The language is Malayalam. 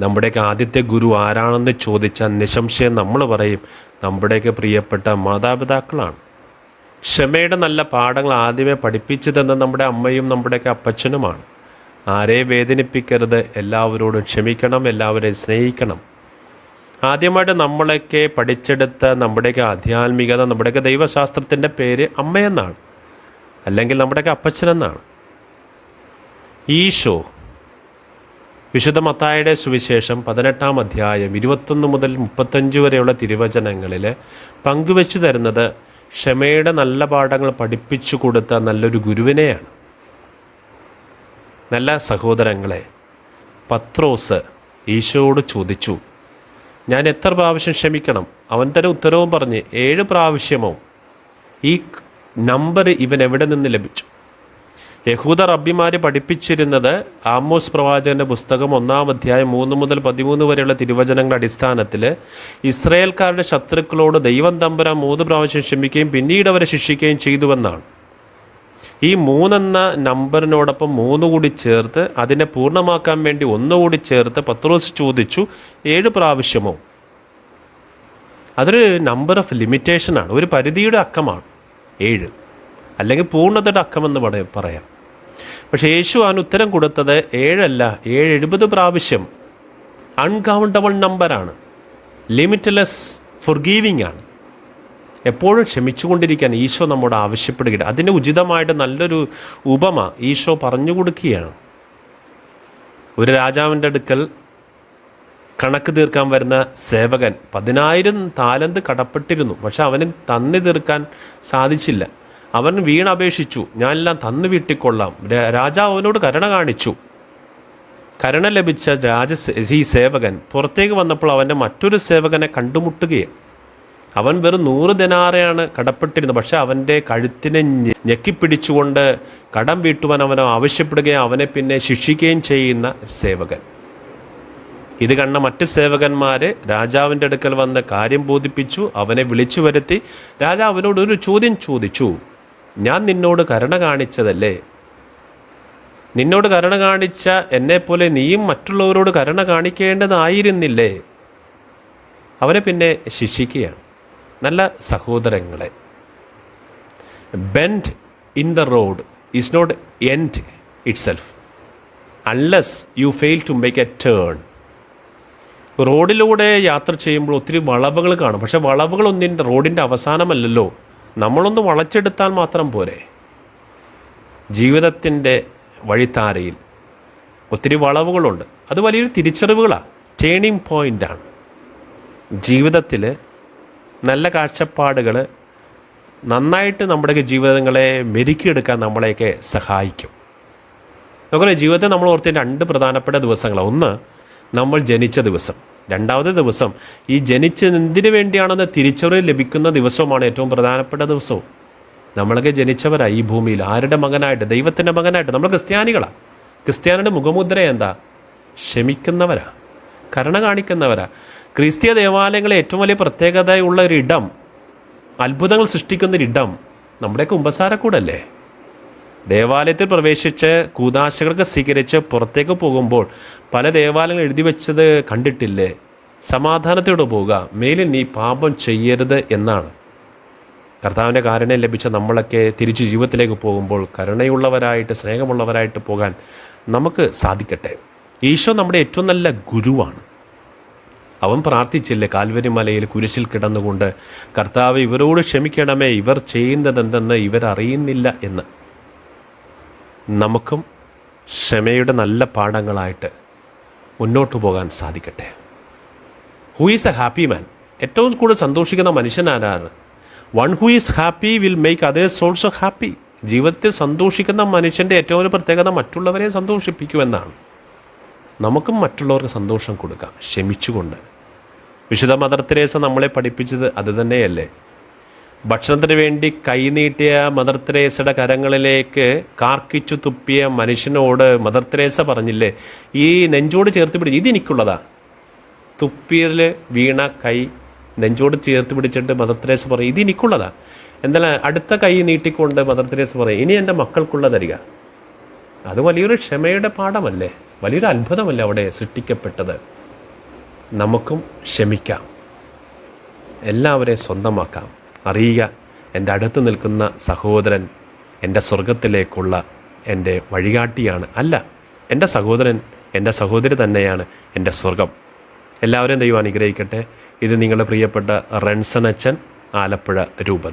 നമ്മുടെയൊക്കെ ആദ്യത്തെ ഗുരു ആരാണെന്ന് ചോദിച്ചാൽ നിശംശയം നമ്മൾ പറയും നമ്മുടെയൊക്കെ പ്രിയപ്പെട്ട മാതാപിതാക്കളാണ്. ക്ഷമയുടെ നല്ല പാഠങ്ങൾ ആദ്യമേ പഠിപ്പിച്ചു തന്ന നമ്മുടെ അമ്മയും നമ്മുടെയൊക്കെ അപ്പച്ചനുമാണ്. ആരെ വേദനിപ്പിക്കരുത് എല്ലാവരോടും ക്ഷമിക്കണം എല്ലാവരെയും സ്നേഹിക്കണം. ആദ്യമായിട്ട് നമ്മളൊക്കെ പഠിച്ചെടുത്ത നമ്മുടെയൊക്കെ ആധ്യാത്മികത നമ്മുടെയൊക്കെ ദൈവശാസ്ത്രത്തിന്റെ പേര് അമ്മയെന്നാണ് അല്ലെങ്കിൽ നമ്മുടെയൊക്കെ അപ്പച്ചനെന്നാണ്. ഈശോ വിശുദ്ധ മത്തായുടെ സുവിശേഷം പതിനെട്ടാം അധ്യായം ഇരുപത്തൊന്ന് മുതൽ മുപ്പത്തഞ്ച് വരെയുള്ള തിരുവചനങ്ങളിൽ പങ്കുവെച്ചു തരുന്നത് ക്ഷമയുടെ നല്ല പാഠങ്ങൾ പഠിപ്പിച്ചു കൊടുത്ത നല്ലൊരു ഗുരുവിനെയാണ്. നല്ല സഹോദരങ്ങളെ പത്രോസ് ഈശോയോട് ചോദിച്ചു ഞാൻ എത്ര പ്രാവശ്യം ക്ഷമിക്കണം? അവൻ തന്നെ ഉത്തരവും പറഞ്ഞ് ഏഴ് പ്രാവശ്യമോ? ഈ നമ്പർ ഇവൻ എവിടെ നിന്ന് ലഭിച്ചു? യഹൂദ റബ്ബിമാര് പഠിപ്പിച്ചിരുന്നത് ആമോസ് പ്രവാചകന്റെ പുസ്തകം ഒന്നാം അധ്യായം മൂന്ന് മുതൽ പതിമൂന്ന് വരെയുള്ള തിരുവചനങ്ങളുടെ അടിസ്ഥാനത്തിൽ ഇസ്രയേൽക്കാരുടെ ശത്രുക്കളോട് ദൈവം തമ്പുരാൻ മൂന്ന് പ്രാവശ്യം ക്ഷമിക്കുകയും പിന്നീട് അവരെ ശിക്ഷിക്കുകയും ചെയ്തുവെന്നാണ്. ഈ മൂന്നെന്ന നമ്പറിനോടൊപ്പം മൂന്ന് കൂടി ചേർത്ത് അതിനെ പൂർണമാക്കാൻ വേണ്ടി ഒന്നുകൂടി ചേർത്ത് പത്രോസ് ചോദിച്ചു ഏഴ് പ്രാവശ്യമോ? അതൊരു നമ്പർ ഓഫ് ലിമിറ്റേഷനാണ് ഒരു പരിധിയുടെ അക്കമാണ്. ഏഴ്. അല്ലെങ്കിൽ പൂർണതയുടെ അക്കമെന്ന് പറയാം. പക്ഷെ യേശു അവന് ഉത്തരം കൊടുത്തത് ഏഴല്ല ഏഴ് എഴുപത് പ്രാവശ്യം അൺകൗണ്ടബിൾ നമ്പറാണ് ലിമിറ്റ്ലെസ് ഫൊർഗീവിംഗ് ആണ്. എപ്പോഴും ക്ഷമിച്ചുകൊണ്ടിരിക്കാൻ ഈശോ നമ്മോട് ആവശ്യപ്പെടുകയാണ്. അതിന് ഉചിതമായിട്ട് നല്ലൊരു ഉപമ ഈശോ പറഞ്ഞു കൊടുക്കുകയാണ്. ഒരു രാജാവിന്റെ അടുക്കൽ കണക്ക് തീർക്കാൻ വരുന്ന സേവകൻ പതിനായിരം താലന്ത് കടപ്പെട്ടിരുന്നു. പക്ഷെ അവന് തന്നി തീർക്കാൻ സാധിച്ചില്ല. അവൻ വീണപേക്ഷിച്ചു. ഞാനെല്ലാം തന്നു വീട്ടിക്കൊള്ളാം. രാജാവ് അവനോട് കരുണ കാണിച്ചു. കരുണ ലഭിച്ച രാജ ഈ സേവകൻ പുറത്തേക്ക് വന്നപ്പോൾ അവന്റെ മറ്റൊരു സേവകനെ കണ്ടുമുട്ടുകയാണ് അവൻ വെറും നൂറ് ദിനാറയാണ് കടപ്പെട്ടിരുന്നത്. പക്ഷെ അവന്റെ കഴുത്തിനെ ഞെക്കിപ്പിടിച്ചുകൊണ്ട് കടം വീട്ടുവാൻ അവനോ ആവശ്യപ്പെടുകയും അവനെ പിന്നെ ശിക്ഷിക്കുകയും ചെയ്യുന്ന സേവകൻ. ഇത് കണ്ട മറ്റ് സേവകന്മാരെ രാജാവിന്റെ അടുക്കൽ വന്ന് കാര്യം ബോധിപ്പിച്ചു. അവനെ വിളിച്ചു വരുത്തി. രാജാവിനോട് ഒരു ചോദ്യം ചോദിച്ചു. ഞാൻ നിന്നോട് കരുണ കാണിച്ചതല്ലേ? നിന്നോട് കരുണ കാണിച്ച എന്നെപ്പോലെ നീയും മറ്റുള്ളവരോട് കരുണ കാണിക്കേണ്ടതായിരുന്നില്ലേ? അവരെ പിന്നെ ശിക്ഷിക്കുകയാണ്. നല്ല സഹോദരങ്ങളെ bend in the road is not end itself unless you fail to make a turn റോഡിലൂടെ യാത്ര ചെയ്യുമ്പോൾ ഒത്തിരി വളവുകൾ കാണും. പക്ഷെ വളവുകളൊന്നിന്റെ റോഡിന്റെ അവസാനമല്ലല്ലോ. നമ്മളൊന്ന് വളച്ചെടുത്താൽ മാത്രം പോരെ. ജീവിതത്തിന്റെ വഴിത്താരയിൽ ഒത്തിരി വളവുകളുണ്ട്. അത് വലിയൊരു തിരിച്ചറിവുകളാണ് ടേണിംഗ് പോയിന്റാണ് ജീവിതത്തിൽ നല്ല കാഴ്ചപ്പാടുകൾ നന്നായിട്ട് നമ്മുടെയൊക്കെ ജീവിതങ്ങളെ മെരുക്കിയെടുക്കാൻ നമ്മളെയൊക്കെ സഹായിക്കും. നമുക്കറിയാം ജീവിതത്തെ നമ്മൾ ഓർത്തിയ രണ്ട് പ്രധാനപ്പെട്ട ദിവസങ്ങളാണ് ഒന്ന് നമ്മൾ ജനിച്ച ദിവസം. രണ്ടാമത്തെ ദിവസം ഈ ജനിച്ച് എന്തിനു വേണ്ടിയാണെന്ന് തിരിച്ചറിവ് ലഭിക്കുന്ന ദിവസവുമാണ് ഏറ്റവും പ്രധാനപ്പെട്ട ദിവസവും. നമ്മളൊക്കെ ജനിച്ചവരായി ഈ ഭൂമിയിൽ. ആരുടെ മകനായിട്ട്? ദൈവത്തിന്റെ മകനായിട്ട്. നമ്മൾ ക്രിസ്ത്യാനികളാണ് ക്രിസ്ത്യാനിയുടെ മുഖമുദ്ര എന്താ? ക്ഷമിക്കുന്നവരാ. കരുണ കാണിക്കുന്നവരാ. ക്രിസ്തീയ ദേവാലയങ്ങളെ ഏറ്റവും വലിയ പ്രത്യേകതയുള്ള ഒരു ഇടം അത്ഭുതങ്ങൾ സൃഷ്ടിക്കുന്ന ഒരു ഇടം നമ്മുടെയൊക്കെ കുമ്പസാരക്കൂടല്ലേ? ദേവാലയത്തിൽ പ്രവേശിച്ച് കൂതാശകൾക്ക് സ്വീകരിച്ച് പുറത്തേക്ക് പോകുമ്പോൾ പല ദേവാലയങ്ങൾ എഴുതി വെച്ചത് കണ്ടിട്ടില്ലേ? സമാധാനത്തോടെ പോവുക. മേലിൽ നീ പാപം ചെയ്യരുത് എന്നാണ്. കർത്താവിന്റെ കാരുണ്യം ലഭിച്ച നമ്മളൊക്കെ തിരിച്ച് ജീവിതത്തിലേക്ക് പോകുമ്പോൾ കരുണയുള്ളവരായിട്ട് സ്നേഹമുള്ളവരായിട്ട് പോകാൻ നമുക്ക് സാധിക്കട്ടെ. ഈശോ നമ്മുടെ ഏറ്റവും നല്ല ഗുരുവാണ്. അവൻ പ്രാർത്ഥിച്ചില്ലേ കാൽവരി മലയിൽ കുരിശിൽ കിടന്നുകൊണ്ട് കർത്താവ് ഇവരോട് ക്ഷമിക്കണമേ ഇവർ ചെയ്യുന്നതെന്തെന്ന് ഇവരറിയുന്നില്ല എന്ന്. നമുക്കും ക്ഷമയുടെ നല്ല പാഠങ്ങളായിട്ട് മുന്നോട്ട് പോകാൻ സാധിക്കട്ടെ. Who is a happy man ഏറ്റവും കൂടുതൽ സന്തോഷിക്കുന്ന മനുഷ്യൻ ആരാണ്? One who is happy will make others also happy ജീവിതത്തിൽ സന്തോഷിക്കുന്ന മനുഷ്യന്റെ ഏറ്റവും പ്രത്യേകത മറ്റുള്ളവരെ സന്തോഷിപ്പിക്കുമെന്നാണ്. നമുക്കും മറ്റുള്ളവർക്ക് സന്തോഷം കൊടുക്കാം. ക്ഷമിച്ചുകൊണ്ട്. വിശുദ്ധ മദർ തെരേസ നമ്മളെ പഠിപ്പിച്ചത് അത് തന്നെയല്ലേ? ഭക്ഷണത്തിന് വേണ്ടി കൈനീട്ടിയ മദർ തെരേസയുടെ കരങ്ങളിലേക്ക് കാർക്കിച്ചു തുപ്പിയ മനുഷ്യനോട് മദർ തെരേസ പറഞ്ഞില്ലേ ഈ നെഞ്ചോട് ചേർത്ത് പിടിച്ച് ഇത് എനിക്കുള്ളതാ. തുപ്പിയതിൽ വീണ കൈ നെഞ്ചോട് ചേർത്ത് പിടിച്ചിട്ട് മദർ തെരേസ പറയും ഇത് എനിക്കുള്ളതാ. എന്നാൽ അടുത്ത കൈ നീട്ടിക്കൊണ്ട് മദർ തെരേസ പറയും ഇനി എന്റെ മക്കൾക്കുള്ള തരിക. അത് വലിയൊരു ക്ഷമയുടെ പാഠമല്ലേ വലിയൊരു അത്ഭുതമല്ലേ അവിടെ സൃഷ്ടിക്കപ്പെട്ടത്. നമുക്കും ക്ഷമിക്കാം. എല്ലാവരെയും സ്വന്തമാക്കാം. അറിയുക. എന്റെ അടുത്ത് നിൽക്കുന്ന സഹോദരൻ എന്റെ സ്വർഗത്തിലേക്കുള്ള എന്റെ വഴികാട്ടിയാണ്. അല്ല എന്റെ സഹോദരൻ എന്റെ സഹോദരി തന്നെയാണ് എന്റെ സ്വർഗം എല്ലാവരെയും ദൈവം അനുഗ്രഹിക്കട്ടെ. ഇത് നിങ്ങളുടെ പ്രിയപ്പെട്ട റൺസൺ അച്ഛൻ ആലപ്പുഴ രൂപത.